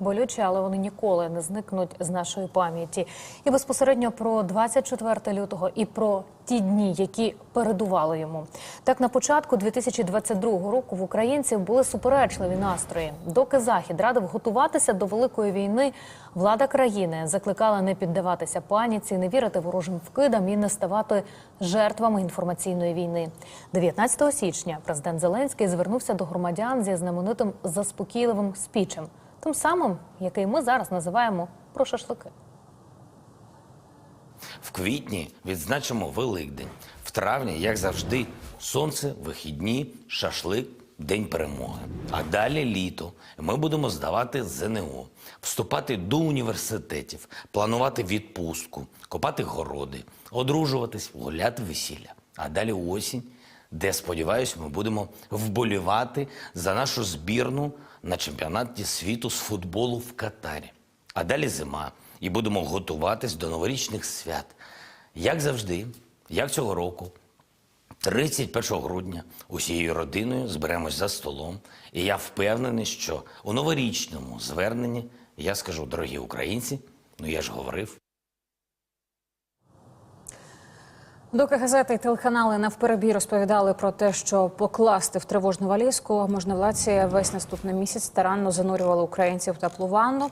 Болючі, але вони ніколи не зникнуть з нашої пам'яті. І безпосередньо про 24 лютого і про ті дні, які передували йому. Так, на початку 2022 року в українців були суперечливі настрої. Доки захід радив готуватися до великої війни, влада країни закликала не піддаватися паніці, не вірити ворожим вкидам і не ставати жертвами інформаційної війни. 19 січня президент Зеленський звернувся до громадян зі знаменитим заспокійливим спічем. Тим самим, який ми зараз називаємо про шашлики. В квітні відзначимо Великдень. В травні, як завжди, сонце, вихідні, шашлик, день перемоги. А далі літо. Ми будемо здавати ЗНО, вступати до університетів, планувати відпустку, копати городи, одружуватись, гуляти весілля. А далі осінь, де, сподіваюсь, ми будемо вболівати за нашу збірну на чемпіонаті світу з футболу в Катарі. А далі зима, і будемо готуватись до новорічних свят. Як завжди, як цього року, 31 грудня усією родиною зберемось за столом. І я впевнений, що у новорічному зверненні я скажу, дорогі українці, ну я ж говорив. Доки газети і телеканали навперебій розповідали про те, що покласти в тривожну валізку, можновладці весь наступний місяць старанно занурювали українців в теплу ванну,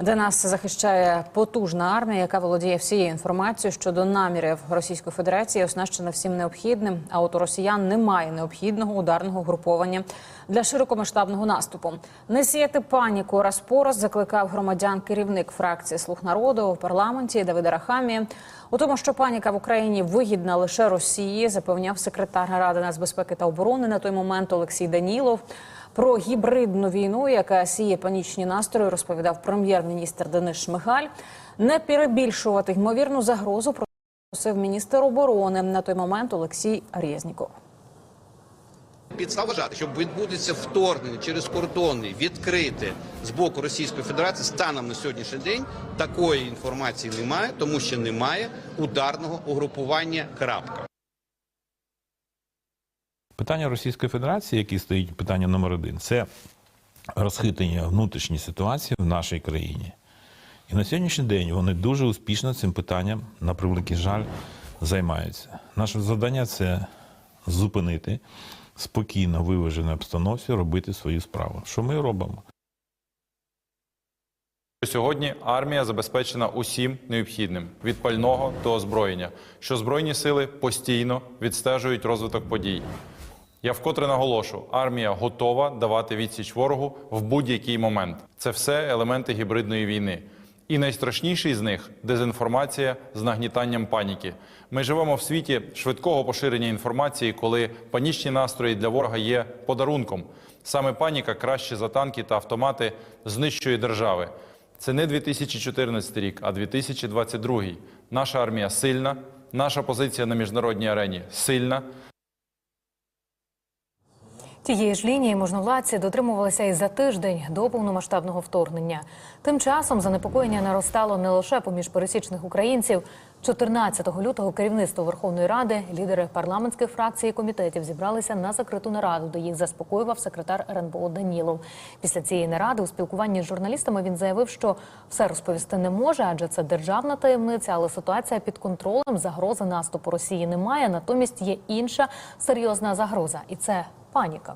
де нас захищає потужна армія, яка володіє всією інформацією щодо намірів Російської Федерації, оснащена всім необхідним. А от у росіян немає необхідного ударного груповання для широкомасштабного наступу. Не сіяти паніку раз по раз закликав громадян керівник фракції Слуг народу у парламенті Давид Арахамі. У тому, що паніка в Україні вигідна лише Росії, запевняв секретар Ради нацбезпеки та оборони на той момент Олексій Данілов. Про гібридну війну, яка сіє панічні настрої, розповідав прем'єр-міністр Денис Шмигаль. Не перебільшувати ймовірну загрозу просив міністр оборони на той момент Олексій Резніков. Підстав вважати, що відбудеться вторгнення через кордони відкрите з боку Російської Федерації станом на сьогоднішній день такої інформації немає, тому що немає ударного угрупування. Крапка. Питання Російської Федерації, яке стоїть питання номер один, це розхитання внутрішньої ситуації в нашій країні. І на сьогоднішній день вони дуже успішно цим питанням, на превеликий жаль, займаються. Наше завдання це зупинити спокійно виваженій обстановці, робити свою справу. Що ми робимо? Сьогодні армія забезпечена усім необхідним від пального до озброєння, що збройні сили постійно відстежують розвиток подій. Я вкотре наголошу, армія готова давати відсіч ворогу в будь-який момент. Це все елементи гібридної війни. І найстрашніший з них дезінформація з нагнітанням паніки. Ми живемо в світі швидкого поширення інформації, коли панічні настрої для ворога є подарунком. Саме паніка краще за танки та автомати знищує держави. Це не 2014 рік, а 2022. Наша армія сильна, наша позиція на міжнародній арені сильна. Тієї ж лінії можновладці дотримувалися і за тиждень до повномасштабного вторгнення. Тим часом занепокоєння наростало не лише поміж пересічних українців. 14 лютого керівництво Верховної Ради, лідери парламентських фракцій і комітетів зібралися на закриту нараду, де їх заспокоював секретар РНБО Данілов. Після цієї наради у спілкуванні з журналістами він заявив, що все розповісти не може, адже це державна таємниця, але ситуація під контролем. Загрози наступу Росії немає. Натомість є інша серйозна загроза, і це паніка.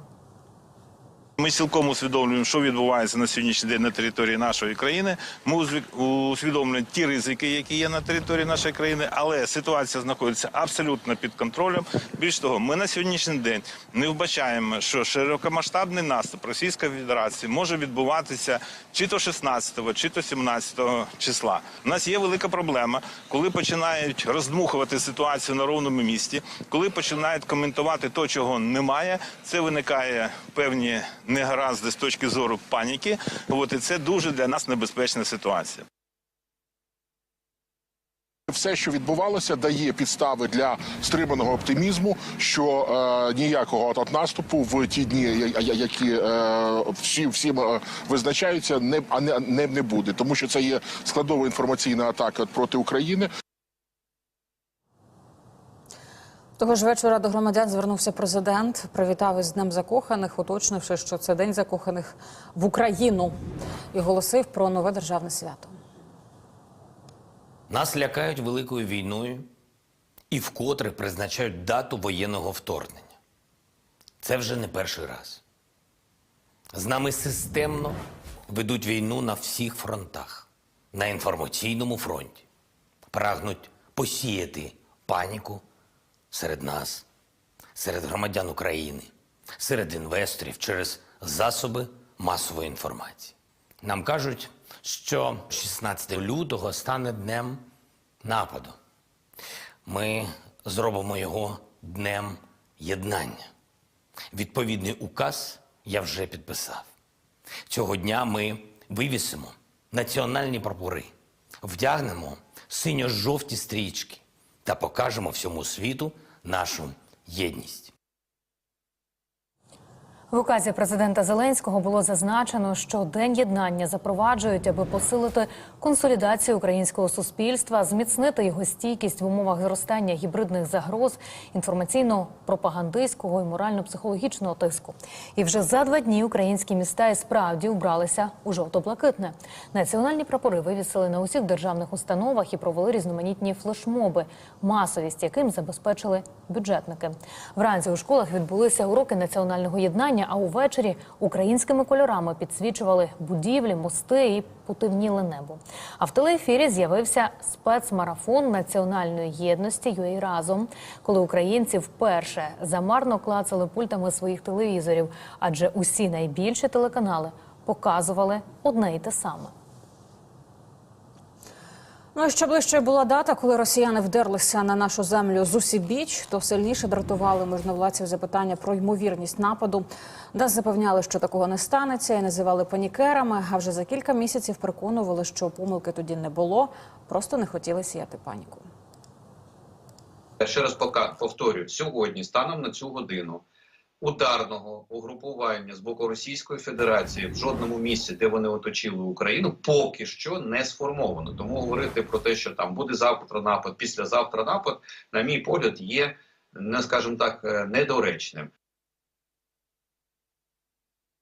Ми цілком усвідомлюємо, що відбувається на сьогоднішній день на території нашої країни. Ми усвідомлюємо ті ризики, які є на території нашої країни, але ситуація знаходиться абсолютно під контролем. Більш того, ми на сьогоднішній день не вбачаємо, що широкомасштабний наступ Російської Федерації може відбуватися чи то 16-го, чи то 17 числа. У нас є велика проблема, коли починають роздмухувати ситуацію на ровному місці, коли починають коментувати то, чого немає. Це виникає певні негаразди з точки зору паніки. От і це дуже для нас небезпечна ситуація. Все, що відбувалося, дає підстави для стриманого оптимізму, що е, ніякого от, от наступу в ті дні, які е, всі всім е, визначаються, не а не, не, не буде, тому що це є складова інформаційна атака проти України. Того ж вечора до громадян звернувся президент, привітав із Днем закоханих, уточнивши, що це День закоханих в Україну, і оголосив про нове державне свято. Нас лякають великою війною і вкотре призначають дату воєнного вторгнення. Це вже не перший раз. З нами системно ведуть війну на всіх фронтах, на інформаційному фронті. Прагнуть посіяти паніку серед нас, серед громадян України, серед інвесторів через засоби масової інформації. Нам кажуть, що 16 лютого стане днем нападу. Ми зробимо його днем єднання. Відповідний указ я вже підписав. Цього дня ми вивісимо національні прапори, вдягнемо синьо-жовті стрічки та покажемо всьому світу нашу єдність. В указі президента Зеленського було зазначено, що День єднання запроваджують, аби посилити консолідацію українського суспільства, зміцнити його стійкість в умовах зростання гібридних загроз, інформаційно-пропагандистського і морально-психологічного тиску. І вже за два дні українські міста і справді убралися у жовто-блакитне. Національні прапори вивісили на усіх державних установах і провели різноманітні флешмоби, масовість яким забезпечили бюджетники. Вранці у школах відбулися уроки національного єднання, а увечері українськими кольорами підсвічували будівлі, мости і потемніли небо. А в телеефірі з'явився спецмарафон національної єдності «Юей разом, коли українці вперше замарно клацали пультами своїх телевізорів, адже усі найбільші телеканали показували одне і те саме. Ну що ближче була дата, коли росіяни вдерлися на нашу землю з усібіч, то сильніше дратували можновладців запитання про ймовірність нападу. Нас запевняли, що такого не станеться, і називали панікерами. А вже за кілька місяців переконували, що помилки тоді не було, просто не хотіли сіяти паніку. Я ще раз повторюю, сьогодні, станом на цю годину, ударного угрупування з боку Російської Федерації в жодному місці, де вони оточили Україну, поки що не сформовано. Тому говорити про те, що там буде завтра напад, післязавтра напад, на мій погляд, є, не скажімо так, е, недоречним.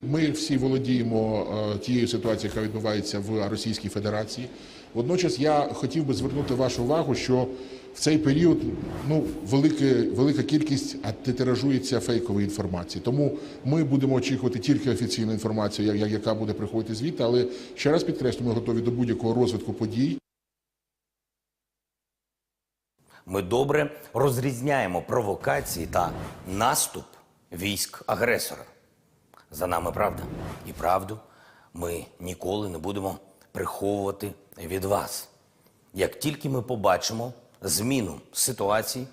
Ми всі володіємо е, тією ситуацією, яка відбувається в Російській Федерації. Водночас я хотів би звернути вашу увагу, що в цей період ну велике, велика кількість тиражується фейкової інформації. Тому ми будемо очікувати тільки офіційну інформацію, яка буде приходити звідти. Але ще раз підкреслю, ми готові до будь-якого розвитку подій. Ми добре розрізняємо провокації та наступ військ агресора. За нами правда. І правду ми ніколи не будемо приховувати від вас. Як тільки ми побачимо зміну ситуації,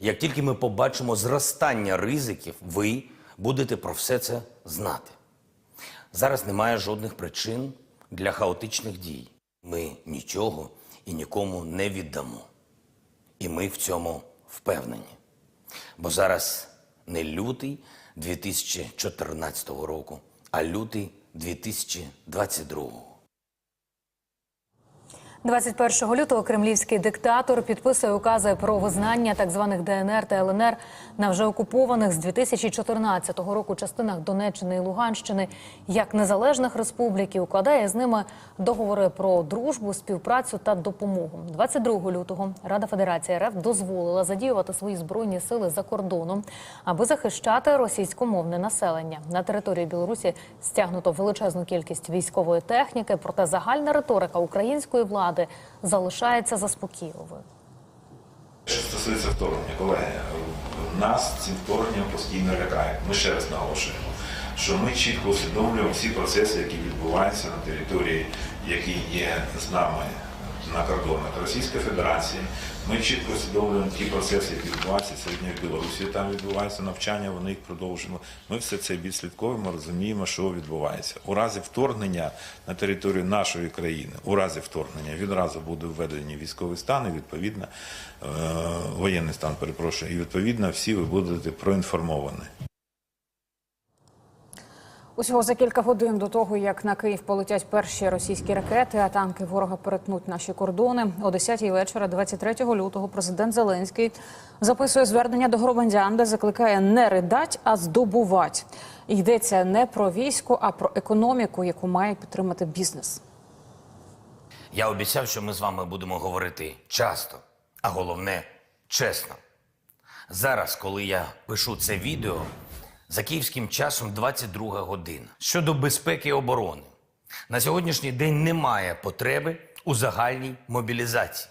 як тільки ми побачимо зростання ризиків, ви будете про все це знати. Зараз немає жодних причин для хаотичних дій. Ми нічого і нікому не віддамо. І ми в цьому впевнені. Бо зараз не лютий 2014 року, а лютий 2022. 21 лютого кремлівський диктатор підписує укази про визнання так званих ДНР та ЛНР на вже окупованих з 2014 року частинах Донеччини і Луганщини як незалежних республік і укладає з ними договори про дружбу, співпрацю та допомогу. 22 лютого Рада Федерації РФ дозволила задіювати свої збройні сили за кордоном, аби захищати російськомовне населення. На території Білорусі стягнуто величезну кількість військової техніки, проте загальна риторика української влади залишається заспокійливою. Що стосується вторгнення, колеги, нас цим вторгненням постійно лякають. Ми ще раз наголошуємо, що ми чітко усвідомлюємо всі процеси, які відбуваються на території, які є з нами на кордонах Російської Федерації. Ми чітко усвідомлюємо ті процеси, які відбуваються сьогодні в Білорусі. Там відбуваються навчання, вони їх продовжуємо. Ми все це відслідковуємо, розуміємо, що відбувається. У разі вторгнення на територію нашої країни, у разі вторгнення відразу буде введені військовий стан і відповідно е, воєнний стан, перепрошую, і відповідно всі ви будете проінформовані. Усього за кілька годин до того, як на Київ полетять перші російські ракети, а танки ворога перетнуть наші кордони. О 10-й вечора, 23 лютого, президент Зеленський записує звернення до громадян, де закликає не ридать, а здобувати. Йдеться не про військо, а про економіку, яку має підтримати бізнес. Я обіцяв, що ми з вами будемо говорити часто, а головне чесно. Зараз, коли я пишу це відео, за київським часом 22 година. Щодо безпеки і оборони, на сьогоднішній день немає потреби у загальній мобілізації.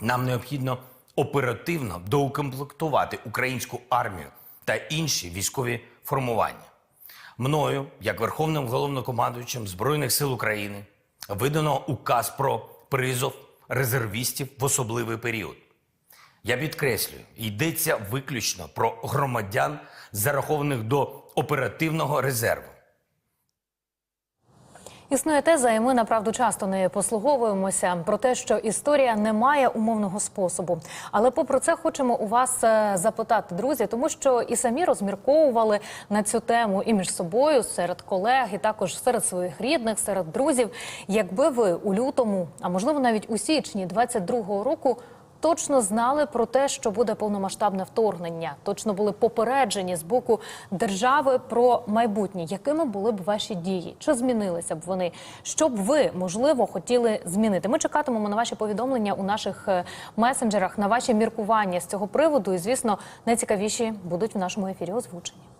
Нам необхідно оперативно доукомплектувати українську армію та інші військові формування. Мною, як Верховним головнокомандуючим Збройних сил України, видано указ про призов резервістів в особливий період. Я підкреслюю, йдеться виключно про громадян, зарахованих до оперативного резерву. Існує теза, і ми направду часто нею послуговуємося про те, що історія не має умовного способу. Але попри це хочемо у вас е, запитати, друзі, тому що і самі розмірковували на цю тему і між собою, серед колег, і також серед своїх рідних, серед друзів. Якби ви у лютому, а можливо навіть у січні 22-го року. Точно знали про те, що буде повномасштабне вторгнення. Точно були попереджені з боку держави про майбутнє. Якими були б ваші дії? Чи змінилися б вони? Що б ви можливо хотіли змінити? Ми чекатимемо на ваші повідомлення у наших е, месенджерах, на ваші міркування з цього приводу. І звісно, найцікавіші будуть в нашому ефірі озвучені.